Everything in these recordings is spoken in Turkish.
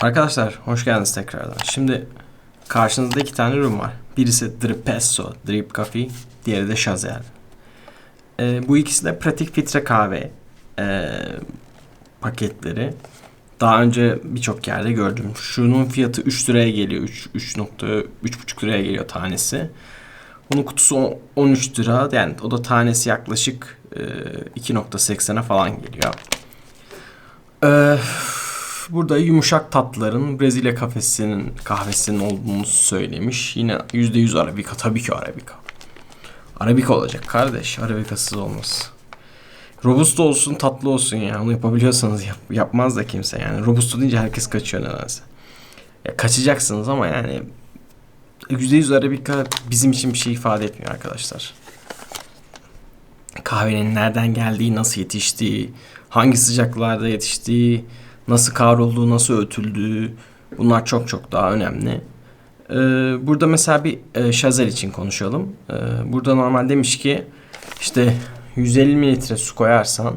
Arkadaşlar hoş geldiniz tekrardan. Şimdi karşınızda iki tane ürün var. Birisi Dripesso Drip Coffee, diğeri de Chazel. Ee, bu ikisi de pratik filtre kahve ee, paketleri. Daha önce birçok yerde gördüm. Şunun fiyatı 3 liraya geliyor. 3 3.3,5 liraya geliyor tanesi. Bunun kutusu on- 13 lira. Yani o da tanesi yaklaşık ee, 2.80'e falan geliyor. Ee, burada yumuşak tatların Brezilya kafesinin kahvesinin olduğunu söylemiş. Yine %100 Arabica. Tabii ki Arabica. Arabica olacak kardeş. Arabica'sız olmaz. Robusto olsun tatlı olsun ya. Onu yapabiliyorsanız yap, yapmaz da kimse yani. Robusto deyince herkes kaçıyor nedense. Ya kaçacaksınız ama yani %100 Arabica bizim için bir şey ifade etmiyor arkadaşlar. Kahvenin nereden geldiği, nasıl yetiştiği, hangi sıcaklarda yetiştiği, nasıl kavrulduğu, nasıl öğütüldüğü bunlar çok çok daha önemli. Ee, burada mesela bir e, şazel için konuşalım. Ee, burada normal demiş ki işte 150 mililitre su koyarsan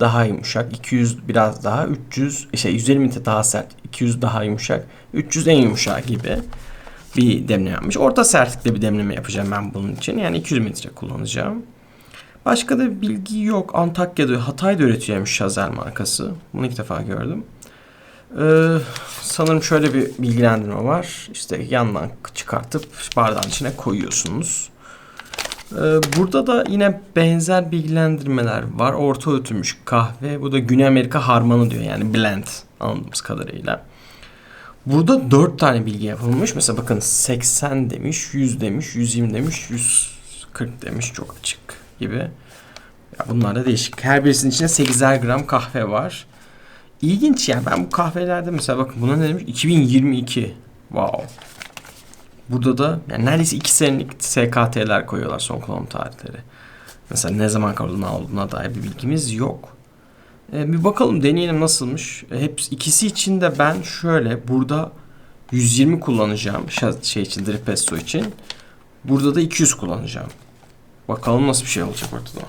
daha yumuşak, 200 biraz daha, 300 şey 150 mililitre daha sert, 200 daha yumuşak, 300 en yumuşak gibi bir demleme yapmış. Orta sertlikte bir demleme yapacağım ben bunun için. Yani 200 mililitre kullanacağım. Başka da bilgi yok. Antakya'da, Hatay'da üretiyormuş Şazel markası. Bunu ilk defa gördüm. Ee, sanırım şöyle bir bilgilendirme var. İşte yandan çıkartıp bardağın içine koyuyorsunuz. Ee, burada da yine benzer bilgilendirmeler var. Orta öğütülmüş kahve. Bu da Güney Amerika harmanı diyor. Yani blend anladığımız kadarıyla. Burada 4 tane bilgi yapılmış. Mesela bakın 80 demiş, 100 demiş, 120 demiş, 140 demiş çok açık gibi. Ya bunlar da değişik. Her birisinin içinde 8'er gram kahve var. İlginç yani ben bu kahvelerde mesela bakın buna ne demiş? 2022. Wow. Burada da yani neredeyse 2 senelik SKT'ler koyuyorlar son kullanım tarihleri. Mesela ne zaman kavrulma olduğuna dair bir bilgimiz yok. Ee, bir bakalım deneyelim nasılmış. Ee, hep ikisi için de ben şöyle burada 120 kullanacağım şey için drip pesto için. Burada da 200 kullanacağım. Bakalım nasıl bir şey olacak ortada.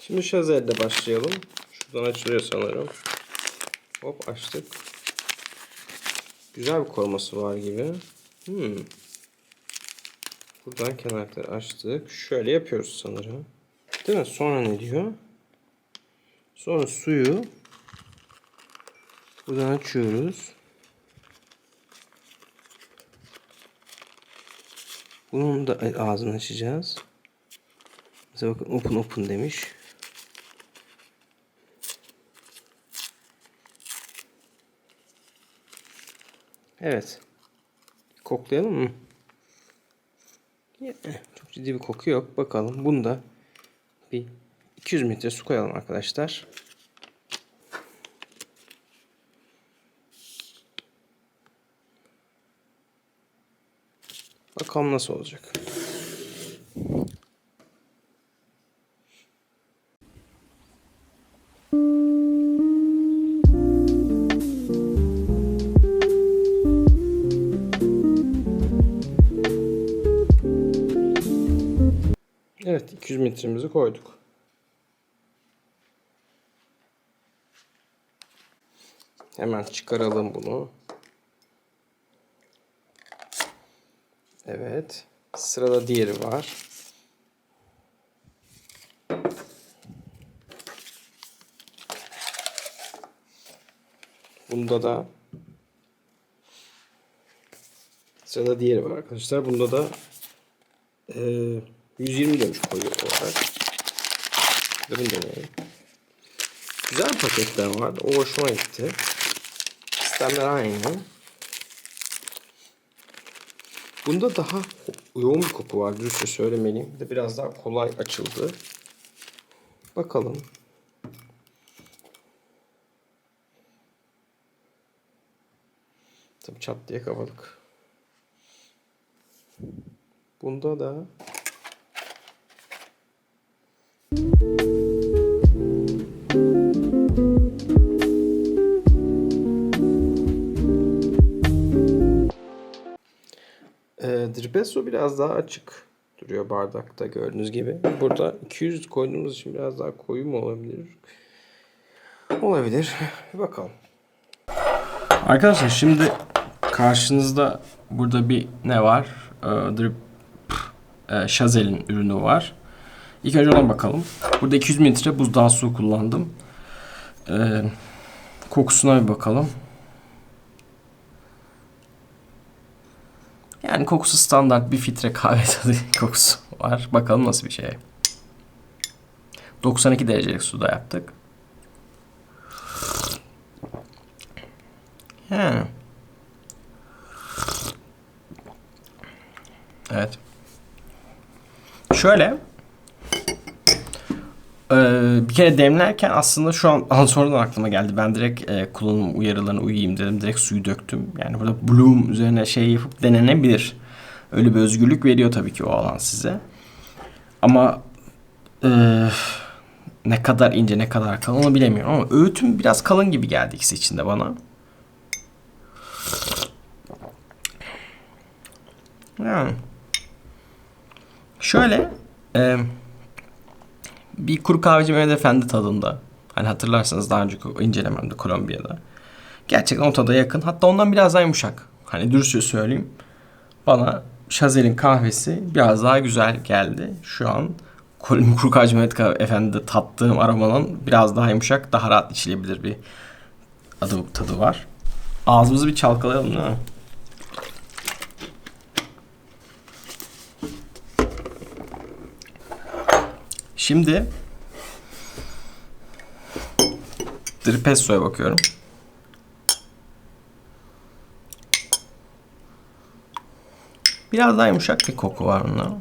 Şimdi şazelle başlayalım. Şuradan açılıyor sanırım. Hop açtık. Güzel bir koruması var gibi. Hmm. Buradan kenarları açtık. Şöyle yapıyoruz sanırım. Değil mi? Sonra ne diyor? Sonra suyu buradan açıyoruz. Bunun da ağzını açacağız. Mesela bakın open open demiş. Evet. Koklayalım mı? Çok ciddi bir koku yok. Bakalım. Bunda bir 200 metre su koyalım arkadaşlar. Bakalım nasıl olacak. Evet 200 metremizi koyduk. Hemen çıkaralım bunu. Evet. Sırada diğeri var. Bunda da sırada diğeri var arkadaşlar. Bunda da eee 120 demiş koyu olarak. Bunu deneyelim. Güzel paketler vardı. O hoşuma gitti. Sistemler aynı. Bunda daha yoğun bir koku var. Dürüstçe söylemeliyim. Bir de biraz daha kolay açıldı. Bakalım. Tabii çat diye kapadık. Bunda da E, Dripesso biraz daha açık. duruyor bardakta gördüğünüz gibi. Burada 200 koyduğumuz için biraz daha koyu mu olabilir? Olabilir. Bir bakalım. Arkadaşlar şimdi karşınızda burada bir ne var? Ee, drip e, Chazel'in ürünü var. İlk önce ona bakalım. Burada 200 mililitre buzdağı su kullandım. Ee, kokusuna bir bakalım. Yani kokusu standart bir filtre kahve tadı kokusu var. Bakalım nasıl bir şey. 92 derecelik suda yaptık. Yani. Evet. Şöyle. Ee, bir kere demlerken aslında şu an, an sonradan aklıma geldi. Ben direkt e, kullanım uyarılarına uyayım dedim. Direkt suyu döktüm. Yani burada bloom üzerine şey yapıp denenebilir. Öyle bir özgürlük veriyor tabii ki o alan size. Ama e, ne kadar ince ne kadar kalın onu bilemiyorum. Ama öğütüm biraz kalın gibi geldi ikisi içinde bana. Yani. Şöyle e, bir kuru kahveci Mehmet Efendi tadında. Hani hatırlarsanız daha önceki incelememde Kolombiya'da. Gerçekten o tada yakın. Hatta ondan biraz daha yumuşak. Hani dürüstçe söyleyeyim. Bana Şazel'in kahvesi biraz daha güzel geldi. Şu an kuru kahveci Mehmet Efendi'de tattığım aromanın biraz daha yumuşak, daha rahat içilebilir bir adı, tadı var. Ağzımızı bir çalkalayalım değil mi? Şimdi Dripesso'ya bakıyorum. Biraz daha yumuşak bir koku var bunda.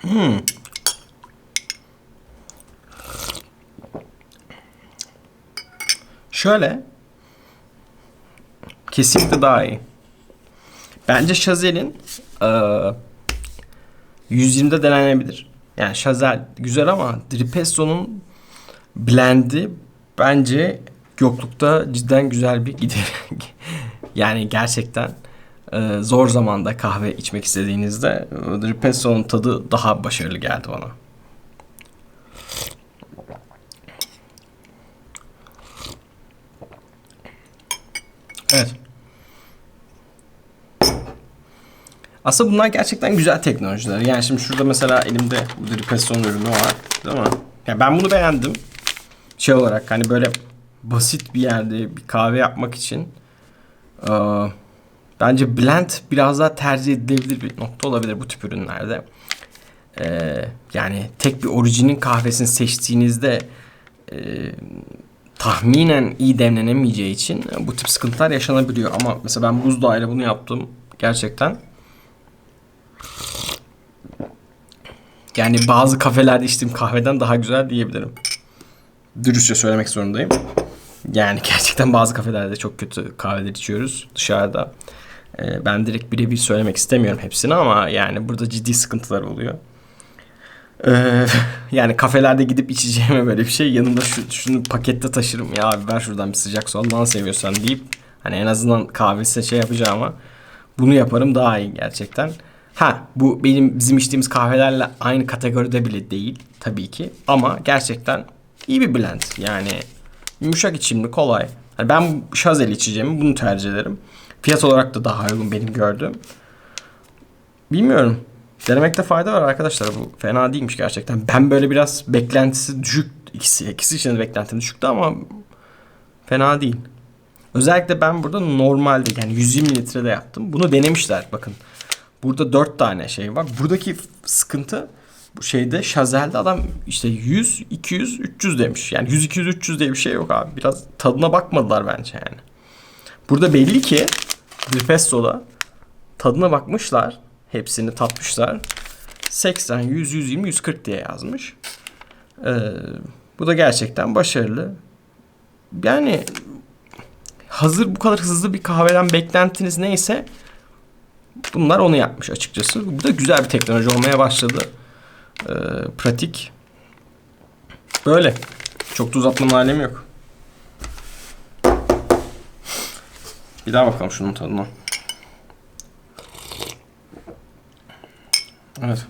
Hmm. Şöyle Kesinlikle daha iyi. Bence Chazel'in e, 120'de denenebilir. Yani Chazel güzel ama Dripesso'nun blend'i bence yoklukta cidden güzel bir gider. yani gerçekten e, zor zamanda kahve içmek istediğinizde Dripesso'nun tadı daha başarılı geldi bana. Evet. Aslında bunlar gerçekten güzel teknolojiler. Yani şimdi şurada mesela elimde bu Dripesson ürünü var. Değil mi? Yani ben bunu beğendim. Şey olarak hani böyle basit bir yerde bir kahve yapmak için e, bence blend biraz daha tercih edilebilir bir nokta olabilir bu tip ürünlerde. E, yani tek bir orijinin kahvesini seçtiğinizde e, tahminen iyi demlenemeyeceği için bu tip sıkıntılar yaşanabiliyor. Ama mesela ben buzdağıyla bunu yaptım gerçekten. Yani bazı kafelerde içtiğim kahveden daha güzel diyebilirim. Dürüstçe söylemek zorundayım. Yani gerçekten bazı kafelerde çok kötü kahveler içiyoruz dışarıda. Ee, ben direkt birebir söylemek istemiyorum hepsini ama yani burada ciddi sıkıntılar oluyor. Ee, yani kafelerde gidip içeceğime böyle bir şey yanımda şu, şunu pakette taşırım ya abi ver şuradan bir sıcak su Allah'ını seviyorsan deyip hani en azından kahvesi şey yapacağım ama bunu yaparım daha iyi gerçekten. Ha bu benim bizim içtiğimiz kahvelerle aynı kategoride bile değil tabii ki ama gerçekten iyi bir blend yani yumuşak içimli kolay. Yani ben şazel içeceğimi bunu tercih ederim. Fiyat olarak da daha uygun benim gördüğüm. Bilmiyorum. Denemekte fayda var arkadaşlar bu fena değilmiş gerçekten. Ben böyle biraz beklentisi düşük ikisi ikisi için de beklentim düşüktü ama fena değil. Özellikle ben burada normalde yani 120 litrede yaptım. Bunu denemişler bakın. Burada 4 tane şey var. Buradaki sıkıntı bu şeyde Şazel'de adam işte 100, 200, 300 demiş. Yani 100, 200, 300 diye bir şey yok abi. Biraz tadına bakmadılar bence yani. Burada belli ki Rifesso'da tadına bakmışlar. Hepsini tatmışlar. 80, 100, 120, 140 diye yazmış. Ee, bu da gerçekten başarılı. Yani hazır bu kadar hızlı bir kahveden beklentiniz neyse Bunlar onu yapmış açıkçası. Bu da güzel bir teknoloji olmaya başladı. E, pratik. Böyle. Çok da uzatmanın alemi yok. Bir daha bakalım şunun tadına. Evet.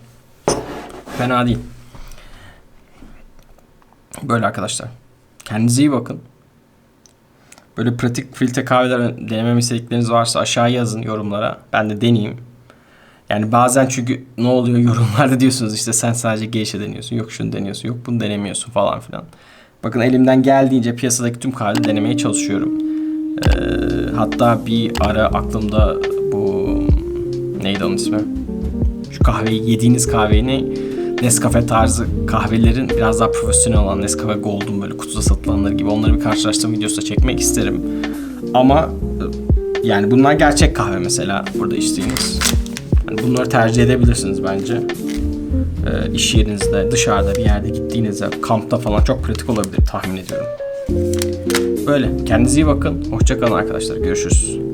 Fena değil. Böyle arkadaşlar. Kendinize iyi bakın. Böyle pratik filtre kahveler denememi istedikleriniz varsa aşağı yazın yorumlara. Ben de deneyeyim. Yani bazen çünkü ne oluyor yorumlarda diyorsunuz işte sen sadece geyşe deniyorsun. Yok şunu deniyorsun. Yok bunu denemiyorsun falan filan. Bakın elimden geldiğince piyasadaki tüm kahveleri denemeye çalışıyorum. Ee, hatta bir ara aklımda bu neydi onun ismi? Şu kahveyi yediğiniz kahveyi Nescafe tarzı kahvelerin biraz daha profesyonel olan Nescafe Gold'un böyle kutuda satılanları gibi onları bir karşılaştırma videosu da çekmek isterim. Ama e, yani bunlar gerçek kahve mesela burada içtiğiniz. Yani bunları tercih edebilirsiniz bence. E, iş yerinizde, dışarıda bir yerde gittiğinizde, kampta falan çok pratik olabilir tahmin ediyorum. Böyle. Kendinize iyi bakın. Hoşçakalın arkadaşlar. Görüşürüz.